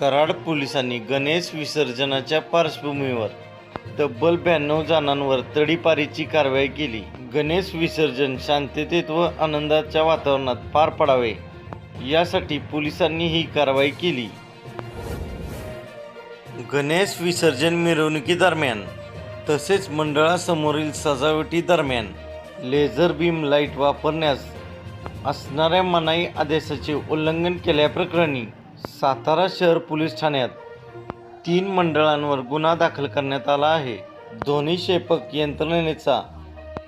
कराड पोलिसांनी गणेश विसर्जनाच्या पार्श्वभूमीवर तब्बल ब्याण्णव जणांवर तडीपारीची कारवाई केली. गणेश विसर्जन शांततेत व आनंदाच्या वातावरणात पार पडावे यासाठी पोलिसांनी ही कारवाई केली. गणेश विसर्जन मिरवणुकीदरम्यान तसेच मंडळासमोरील सजावटी दरम्यान लेझर बीम लाइट वापरण्यास असणाऱ्या मनाई आदेशाचे उल्लंघन केल्याप्रकरणी सातारा शहर पोलीस ठाण्यात तीन मंडळांवर गुन्हा दाखल करण्यात आला आहे. दोन्ही शेपक यंत्रणेचा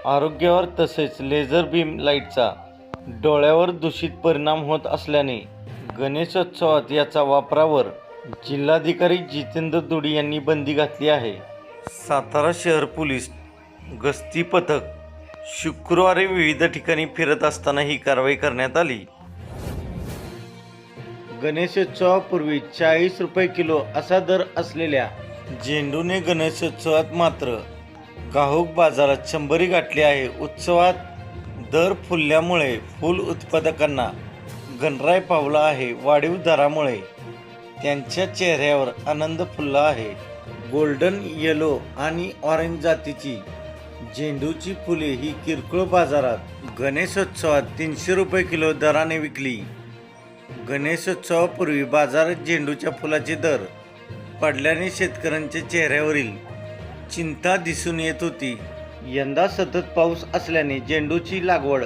आरोग्यावर तसेच लेझर बीम लाईटचा डोळ्यावर दूषित परिणाम होत असल्याने गणेशोत्सवात याचा वापरावर जिल्हाधिकारी जितेंद्र दुडी यांनी बंदी घातली आहे. सातारा शहर पोलीस गस्ती पथक शुक्रवारी विविध ठिकाणी फिरत असताना ही कारवाई करण्यात आली. गणेशोत्सवापूर्वी चाळीस रुपये किलो असा दर असलेल्या झेंडूने गणेशोत्सवात मात्र घाऊक बाजारात शंभरी गाठली आहे. उत्सवात दर फुलल्यामुळे फूल उत्पादकांना गणराय पावला आहे. वाढीव दरामुळे त्यांच्या चेहऱ्यावर आनंद फुलला आहे. गोल्डन येलो आणि ऑरेंज जातीची झेंडूची फुले ही किरकोळ बाजारात गणेशोत्सवात तीनशे रुपये किलो दराने विकली. गणेशोत्सवापूर्वी बाजारात झेंडूच्या फुलाचे दर पडल्याने शेतकऱ्यांच्या चेहऱ्यावरील चिंता दिसून येत होती. यंदा सतत पाऊस असल्याने झेंडूची लागवड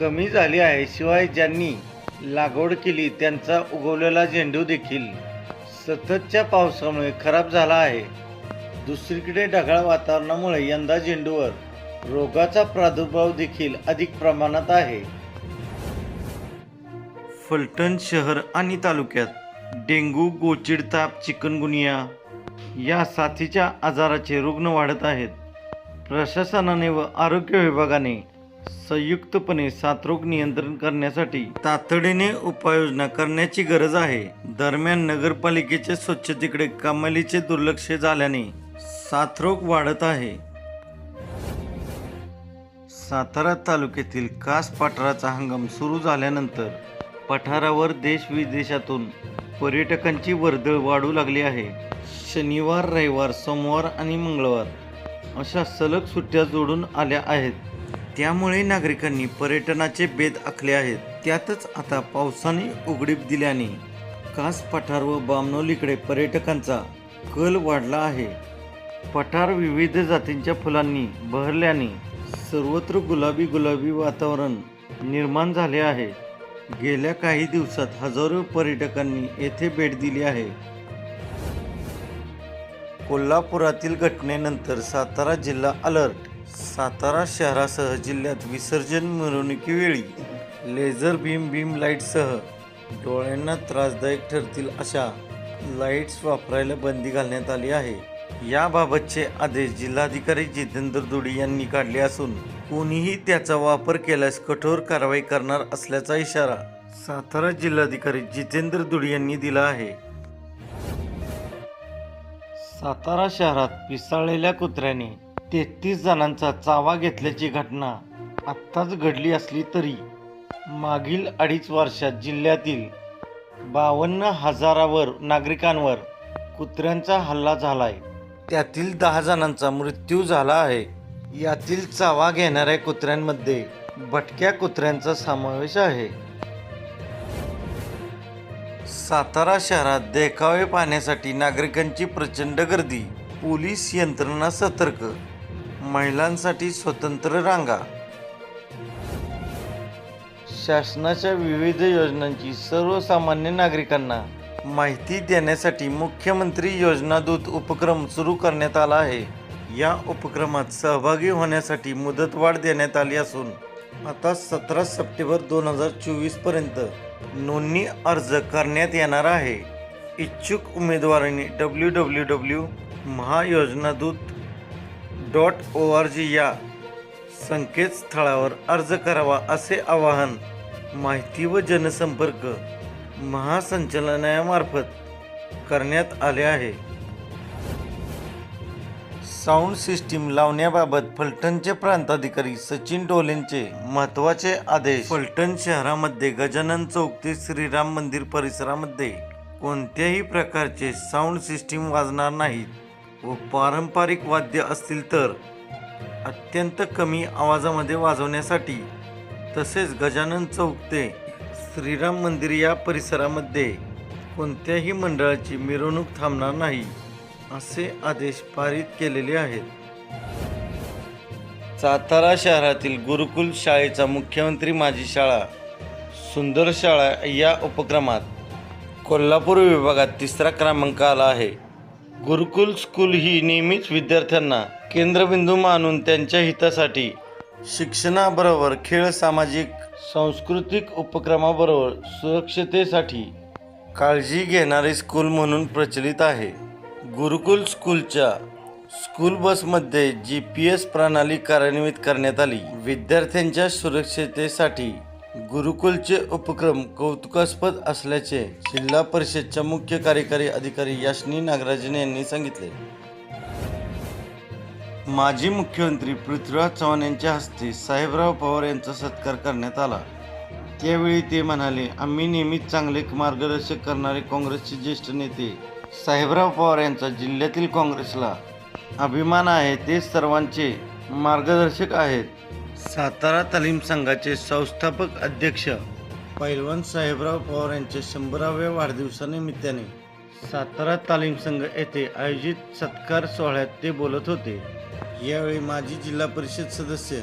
कमी झाली आहे. शिवाय ज्यांनी लागवड केली त्यांचा उगवलेला झेंडू देखील सततच्या पावसामुळे खराब झाला आहे. दुसरीकडे ढगाळ वातावरणामुळे यंदा झेंडूवर रोगाचा प्रादुर्भाव देखील अधिक प्रमाणात आहे. फलटण शहर आणि तालुक्यात डेंग्यू गोचिड ताप चिकनगुनिया या साथीच्या आजाराचे रुग्ण वाढत आहेत. प्रशासनाने व आरोग्य विभागाने संयुक्तपणे साथरोग नियंत्रण करण्यासाठी तातडीने उपाययोजना करण्याची गरज आहे. दरम्यान नगरपालिकेच्या स्वच्छतेकडे कमालीचे दुर्लक्ष झाल्याने साथरोग वाढत आहे. सातारा तालुक्यातील कास पठाराचा हंगाम सुरू झाल्यानंतर पठारावर देश विदेशातून पर्यटकांची वर्दळ वाढू लागली आहे. शनिवार रविवार सोमवार आणि मंगळवार अशा सलग सुट्ट्या जोडून आल्या आहेत. त्यामुळे नागरिकांनी पर्यटनाचे बेद आखले आहेत. त्यातच आता पावसाने उघडीप दिल्याने कास पठार व बामनोलीकडे पर्यटकांचा कल वाढला आहे. पठार विविध जातींच्या फुलांनी बहरल्याने सर्वत्र गुलाबी गुलाबी वातावरण निर्माण झाले आहे. गेल्या काही दिवसात हजारो पर्यटकांनी येथे भेट दिली आहे. कोल्हापुरातील घटनेनंतर सातारा जिल्हा अलर्ट. सातारा शहरासह जिल्ह्यात विसर्जन मिरवणुकीवेळी लेझर बीम बीम लाईटसह डोळ्यांना त्रासदायक ठरतील अशा लाईट्स वापरायला बंदी घालण्यात आली आहे. याबाबतचे आदेश जिल्हाधिकारी जितेंद्र दुडी यांनी काढले असून कोणीही त्याचा वापर केल्यास कठोर कारवाई करणार असल्याचा इशारा सातारा जिल्हाधिकारी जितेंद्र दुडी यांनी दिला आहे. सातारा शहरात पिसाळलेल्या कुत्र्याने तेहतीस जणांचा चावा घेतल्याची घटना आत्ताच घडली असली तरी मागील अडीच वर्षात जिल्ह्यातील बावन्न हजारावर नागरिकांवर कुत्र्यांचा हल्ला झाला आहे त्यातील दहा जणांचा मृत्यू झाला आहे. यातील चावा घेणाऱ्या कुत्र्यांमध्ये भटक्या कुत्र्यांचा समावेश आहे. सातारा शहरात देखावे पाहण्यासाठी नागरिकांची प्रचंड गर्दी पोलीस यंत्रणा सतर्क महिलांसाठी स्वतंत्र रांगा. शासनाच्या विविध योजनांची सर्वसामान्य नागरिकांना माहिती देण्यासाठी मुख्यमंत्री योजना दूत उपक्रम सुरू करण्यात आला आहे. या उपक्रमात सहभागी होण्यासाठी मुदतवाढ देण्यात आली असून आता सतरा सप्टेंबर दोन हजार चोवीसपर्यंत नोंदणी अर्ज करण्यात येणार आहे. इच्छुक उमेदवारांनी W W W Mahayojanadoot dot O R G या संकेतस्थळावर अर्ज करावा असे आवाहन माहिती व जनसंपर्क महासंचालनालयामार्फत करण्यात आले आहे. साऊंड सिस्टीम लावण्याबाबत फलटणचे प्रांताधिकारी सचिन डोलेंचे महत्त्वाचे आदेश. फलटण शहरामध्ये गजानन चौक ते श्रीराम मंदिर परिसरामध्ये कोणत्याही प्रकारचे साऊंड सिस्टीम वाजणार नाहीत व पारंपरिक वाद्य असतील तर अत्यंत कमी आवाजामध्ये वाजवण्यासाठी तसेच गजानन चौक ते श्रीराम मंदिर या परिसरामध्ये कोणत्याही मंडळाची मिरवणूक थांबणार नाही असे आदेश पारित केलेले आहेत. सातारा शहरातील गुरुकुल शाळेचा मुख्यमंत्री माझी शाळा सुंदर शाळा या उपक्रमात कोल्हापूर विभागात तिसरा क्रमांक आला आहे. गुरुकुल स्कूल ही नेहमीच विद्यार्थ्यांना केंद्रबिंदू मानून त्यांच्या हितासाठी शिक्षणाबरोबर खेळ सामाजिक सांस्कृतिक उपक्रमाबरोबर सुरक्षतेसाठी काळजी घेणारे स्कूल म्हणून प्रचलित आहे. गुरुकुल स्कूलच्या स्कूल बसमध्ये जी पी एस प्रणाली कार्यान्वित करण्यात आली. विद्यार्थ्यांच्या सुरक्षतेसाठी गुरुकुलचे उपक्रम कौतुकास्पद असल्याचे जिल्हा परिषदच्या मुख्य कार्यकारी अधिकारी याशनी नागराजन यांनी सांगितले. माजी मुख्यमंत्री पृथ्वीराज चव्हाण यांच्या हस्ते साहेबराव पवार यांचा सत्कार करण्यात आला. त्यावेळी ते म्हणाले आम्ही नेहमीच चांगले मार्गदर्शक करणारे काँग्रेसचे ज्येष्ठ नेते साहेबराव पवार यांचा जिल्ह्यातील काँग्रेसला अभिमान आहे ते सर्वांचे मार्गदर्शक आहेत. सातारा तालीम संघाचे संस्थापक अध्यक्ष पैलवान साहेबराव पवार यांच्या शंभराव्या वाढदिवसानिमित्ताने सातारा तालीम संघ येथे आयोजित सत्कार सोहळ्यात ते बोलत होते. यावेळी माजी जिल्हा परिषद सदस्य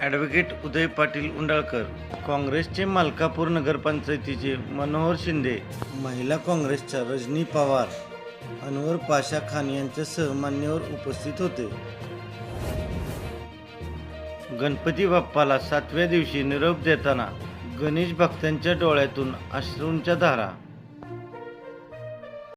ॲडव्होकेट उदय पाटील उंडाळकर काँग्रेसचे मालकापूर नगरपंचायतीचे मनोहर शिंदे महिला काँग्रेसच्या रजनी पवार अनवर पाशा खान यांच्यासह मान्यवर उपस्थित होते. गणपती बाप्पाला सातव्या दिवशी निरोप देताना गणेश भक्तांच्या डोळ्यातून अश्रूंच्या धारा